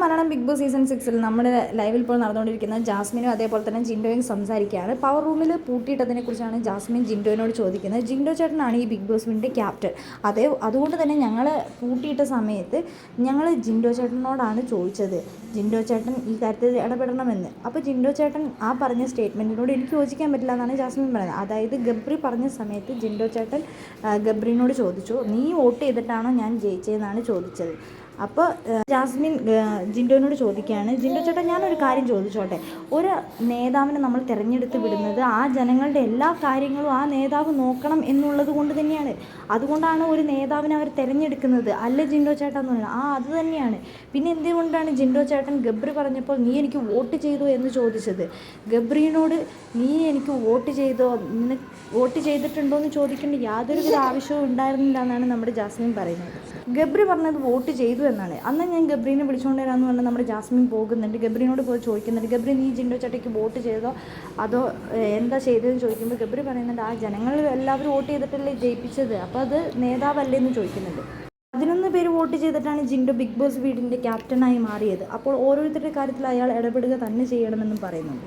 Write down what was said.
Malayalam big boss season സിക്സിൽ നമ്മുടെ ലൈവിൽ ഇപ്പോൾ നടന്നുകൊണ്ടിരിക്കുന്ന ജാസ്മിനും അതേപോലെ തന്നെ ജിൻഡോയും സംസാരിക്കുകയാണ്. പവർ റൂമിൽ പൂട്ടിയിട്ടതിനെ കുറിച്ചാണ് ജാസ്മിൻ ജിൻഡോയിനോട് ചോദിക്കുന്നത്. ജിൻഡോ ചേട്ടനാണ് ഈ ബിഗ് ബോസ് വീടിന്റെ ക്യാപ്റ്റൻ. അതേ അതുകൊണ്ട് തന്നെ ഞങ്ങൾ പൂട്ടിയിട്ട സമയത്ത് ഞങ്ങൾ ജിൻഡോ ചേട്ടനോടാണ് ചോദിച്ചത്. ജിൻഡോ ചേട്ടൻ ഈ കാര്യത്തിൽ ഇടപെടണമെന്ന്. അപ്പോൾ ജിൻഡോ ചേട്ടൻ ആ പറഞ്ഞ സ്റ്റേറ്റ്മെന്റിനോട് എനിക്ക് യോജിക്കാൻ പറ്റില്ല എന്നാണ് ജാസ്മിൻ പറയുന്നത്. അതായത് ഗബ്രി പറഞ്ഞ സമയത്ത് ജിൻഡോ ചേട്ടൻ ഗബ്രിനോട് ചോദിച്ചു നീ വോട്ട് ചെയ്തിട്ടാണോ ഞാൻ ജയിച്ചതെന്നാണ് ചോദിച്ചത്? അപ്പോൾ ജാസ്മിൻ ജിൻഡോനോട് ചോദിക്കുകയാണ് ജിൻഡോ ചേട്ടാ ഞാനൊരു കാര്യം ചോദിച്ചോട്ടെ? ഒരു നേതാവിനെ നമ്മൾ തിരഞ്ഞെടുത്ത് വിടുന്നത് ആ ജനങ്ങളുടെ എല്ലാ കാര്യങ്ങളും ആ നേതാവ് നോക്കണം എന്നുള്ളത് കൊണ്ട് തന്നെയാണ്. അതുകൊണ്ടാണ് ഒരു നേതാവിനെ അവർ തിരഞ്ഞെടുക്കുന്നത്. അല്ല ജിൻഡോ ചേട്ടാ എന്ന് പറയുന്നത്. ആ അത് തന്നെയാണ്. പിന്നെ എന്തുകൊണ്ടാണ് ജിൻഡോ ചേട്ടൻ ഗബ്രി പറഞ്ഞപ്പോൾ നീ എനിക്ക് വോട്ട് ചെയ്തു എന്ന് ചോദിച്ചത്? ഗബ്രീനോട് നീ എനിക്ക് വോട്ട് ചെയ്തോ? നിനക്ക് വോട്ട് ചെയ്തിട്ടുണ്ടോ? എന്ന് ചോദിക്കേണ്ട യാതൊരുവിധ ആവശ്യവും ഉണ്ടായിരുന്നില്ല എന്നാണ് നമ്മുടെ ജാസ്മിൻ പറയുന്നത്. ഗബ്രി പറഞ്ഞത് വോട്ട് ചെയ്തു എന്നാണ്. അന്ന് ഞാൻ ഗബ്രീനെ വിളിച്ചുകൊണ്ട് വരാമെന്ന് പറഞ്ഞാൽ നമ്മുടെ ജാസ്മിൻ പോകുന്നുണ്ട്. ഗബ്രീനോട് പോയി ചോദിക്കുന്നുണ്ട്. ഗബ്രി നീ ജിൻഡോ ചട്ടയ്ക്ക് വോട്ട് ചെയ്തോ അതോ എന്താ ചെയ്തതെന്ന് ചോദിക്കുമ്പോൾ ഗബ്രി പറയുന്നുണ്ട് ആ ജനങ്ങൾ എല്ലാവരും വോട്ട് ചെയ്തിട്ടല്ലേ ജയിപ്പിച്ചത്. അപ്പോൾ അത് നേതാവല്ലേ എന്ന് ചോദിക്കുന്നുണ്ട്. പതിനൊന്ന് പേര് വോട്ട് ചെയ്തിട്ടാണ് ജിൻഡോ ബിഗ് ബോസ് വീടിന്റെ ക്യാപ്റ്റനായി മാറിയത്. അപ്പോൾ ഓരോരുത്തരുടെ കാര്യത്തിൽ അയാൾ ഇടപെടുക തന്നെ ചെയ്യണമെന്നും പറയുന്നുണ്ട്.